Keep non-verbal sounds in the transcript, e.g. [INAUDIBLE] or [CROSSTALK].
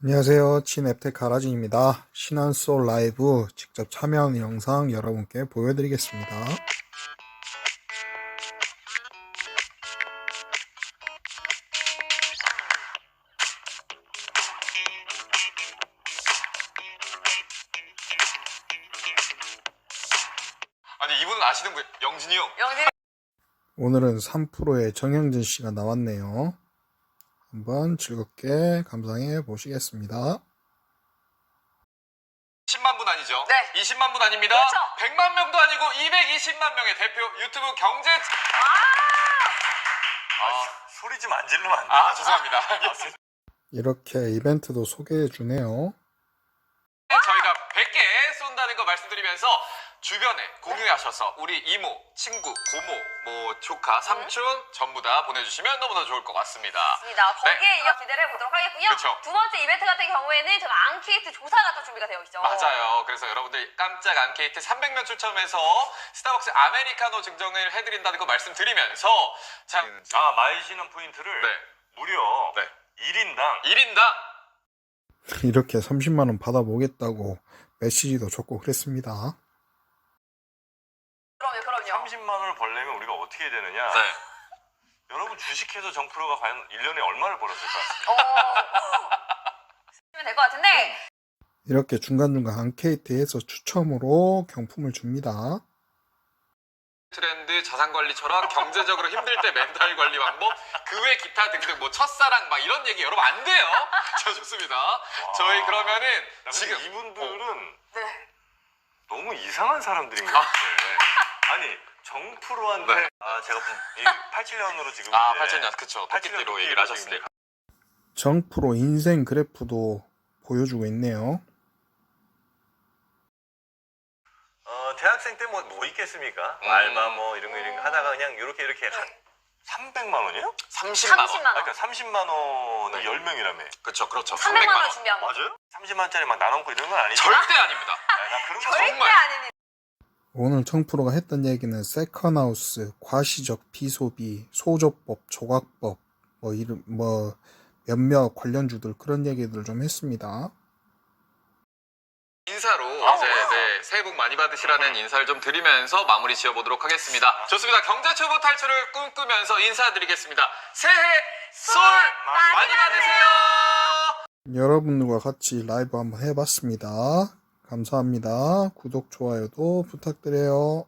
안녕하세요. 친앱텍 가라진입니다. 신한솔 라이브 직접 참여하는 영상 여러분께 보여드리겠습니다. 아니 이분은 아시는 분 영진이 형. 영진 오늘은 3프로의 정영진 씨가 나왔네요. 한번 즐겁게 감상해 보시겠습니다. 10만 분 아니죠? 네. 20만 분 아닙니다. 그렇죠. 100만 명도 아니고 220만 명의 대표 유튜브 경제 아, 소리 좀 안 지르면 안 돼. 아 죄송합니다. [LAUGHS] 이렇게 이벤트도 소개해 주네요. 저희가 100개 쏜다는 거 말씀드리면서 주변에 공유하셔서 우리 이모, 친구, 고모, 뭐 조카, 삼촌 전부 다 보내주시면 너무나 좋을 것 같습니다. 있습니다. 거기에 이어 기대를 해보도록 하겠고요. 네. 그쵸. 두 번째 이벤트 같은 경우에는 제가 앙케이트 조사가 또 준비가 되어 있죠. 맞아요. 그래서 여러분들 깜짝 앙케이트 300명 추첨해서 스타벅스 아메리카노 증정을 해드린다는 거 말씀드리면서 자, 아, 마이시는 포인트를 네. 무려 네. 1인당 1인당 이렇게 30만 원 받아보겠다고 메시지도 줬고 그랬습니다. 그럼요, 그럼요. 30만 원을 벌려면 우리가 어떻게 해야 되느냐? 네. 여러분 주식해서 정프로가 과연 1년에 얼마를 벌었을까? 어. 쓰면 될것 같은데 이렇게 중간중간 앙케이트에서 추첨으로 경품을 줍니다. 트렌드 자산 관리처럼 경제적으로 힘들 때 멘탈 관리 방법 그 외 기타 등등 뭐 첫사랑 막 이런 얘기 여러분 안 돼요. 자 좋습니다. 저희 그러면은 지금 이분들은 네. 너무 이상한 사람들인 것 아. 같아. 아니 정프로한테 네. 아 제가 87년으로 [LAUGHS] 지금 아 이제 8천년 그쵸 87년 토끼띠로 토끼로 얘기를 하셨으니까 정프로 인생 그래프도 보여주고 있네요. 어, 대학생 때 뭐 뭐 있겠습니까? 음. 알바 뭐 이런 거 이런 거 하다가 그냥 이렇게 이렇게 한 300만 원이요? 30만 원. 30만 아, 원. 그러니까 30만 원이 네. 10명이라며. 그쵸 그렇죠 300만 300만 원 원. 준비한 거. 맞아요? 30만짜리 막 나눠 먹고 이런 건 아니죠? 절대 아닙니다. 아, 나 그런 거 절대 정말. 아닙니다. 오늘 청프로가 했던 얘기는 세컨하우스, 과시적 비소비, 소조법, 조각법, 뭐 이런 뭐 몇몇 관련주들 그런 얘기들 좀 했습니다. 인사로 어. 이제 네, 새해 복 많이 받으시라는 인사를 좀 드리면서 마무리 지어보도록 하겠습니다. 좋습니다. 경제 초보 탈출을 꿈꾸면서 인사드리겠습니다. 새해 쏠 많이 받으세요. 여러분들과 같이 라이브 한번 해봤습니다. 감사합니다. 구독, 좋아요도 부탁드려요.